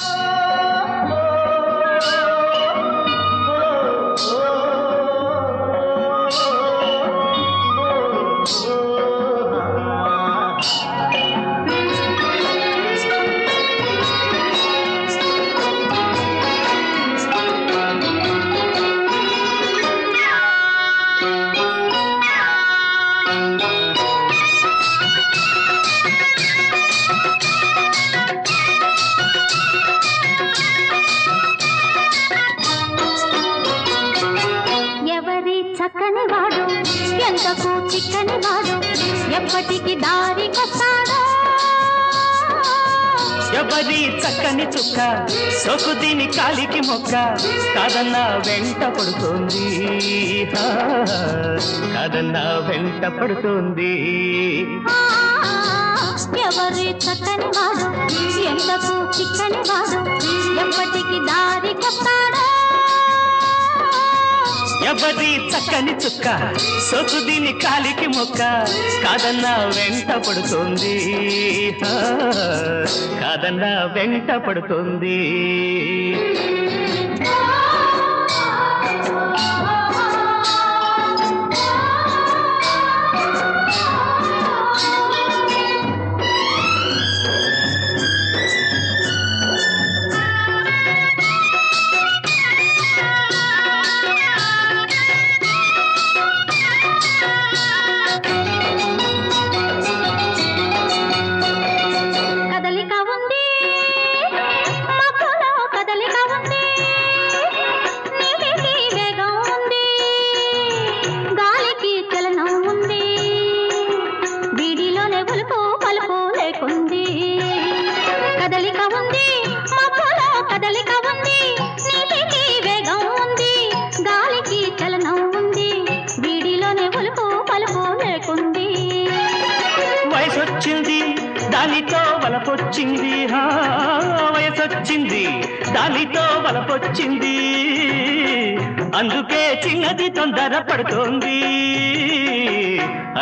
ఎవరి ఎంతకు చిక్కని వాడు ఎప్పటికి దారికొస్తాడో ఎవరి చక్కని చుక్క సొకు దీని కాలికి మొక్క కాదన్న వెంట పడుతోంది. కాదన్న వెంట పడుతోంది. ఎవరి చక్కని వాడు ఎంతకు చిక్కని వాడు ఎప్పటికి దారికొస్తాడో ఎవరి చక్కని చుక్క? సొకు దీని కాలికి మొక్క. కాదన్న వెంట పడుతోంది. కాదన్న వెంట పడుతోంది. కలుపు కలుపు లేకుంది. కదలిక ఉంది మబ్బులో కదలిక ఉంది. నీటికి వేగం ఉంది గాలికి చలనం ఉంది. వీడిలోనే ఉలుపు పలుపు లేకుంది. వయసొచ్చింది దానితో వలపొచ్చింది. వయసొచ్చింది దానితో వలపొచ్చింది. అందుకే చిన్నది తొందర పడుతోంది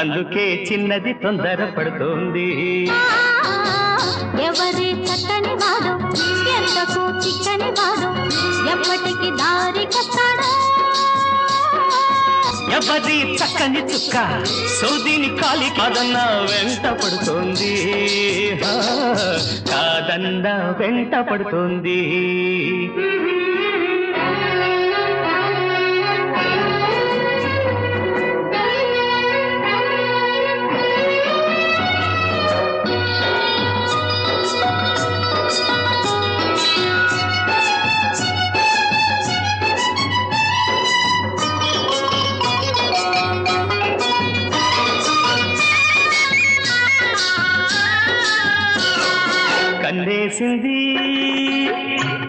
అందుకే చిన్నది తొందర పడుతోంది. ఎవరి చక్కని వాడు ఎంతకు చిక్కని వాడు ఎప్పటికి దారికొస్తాడో ఎవరి చక్కని చుక్క సౌదీని కాలి కాదన్న వెంట పడుతోంది. కాదన్న వెంట పడుతోంది. కన్నేసింది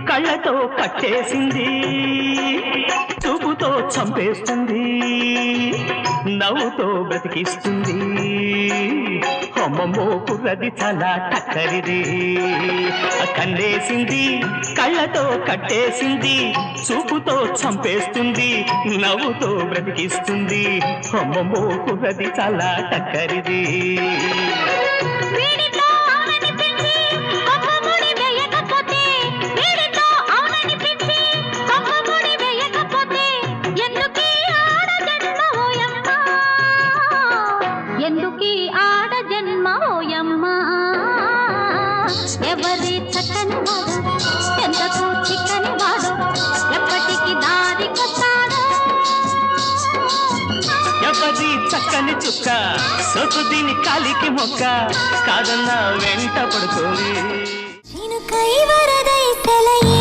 కళ్ళతో కట్టేసింది చూపుతో చంపేస్తుంది. నవ్వుతో బ్రతికిస్తుంది. అమ్మమ్మో కుర్రది చాలా టక్కరిది. కన్నేసింది కళ్ళతో కట్టేసింది చూపుతో చంపేస్తుంది నవ్వుతో బ్రతికిస్తుంది. అమ్మమ్మో కుర్రది చాలా టక్కరిది. చక్కని చుక్క. సొత్తు దీని కాలికి మొక్క. కాదన్నా వెంట పడుతుంది చినుకై వరదై సెలయేటి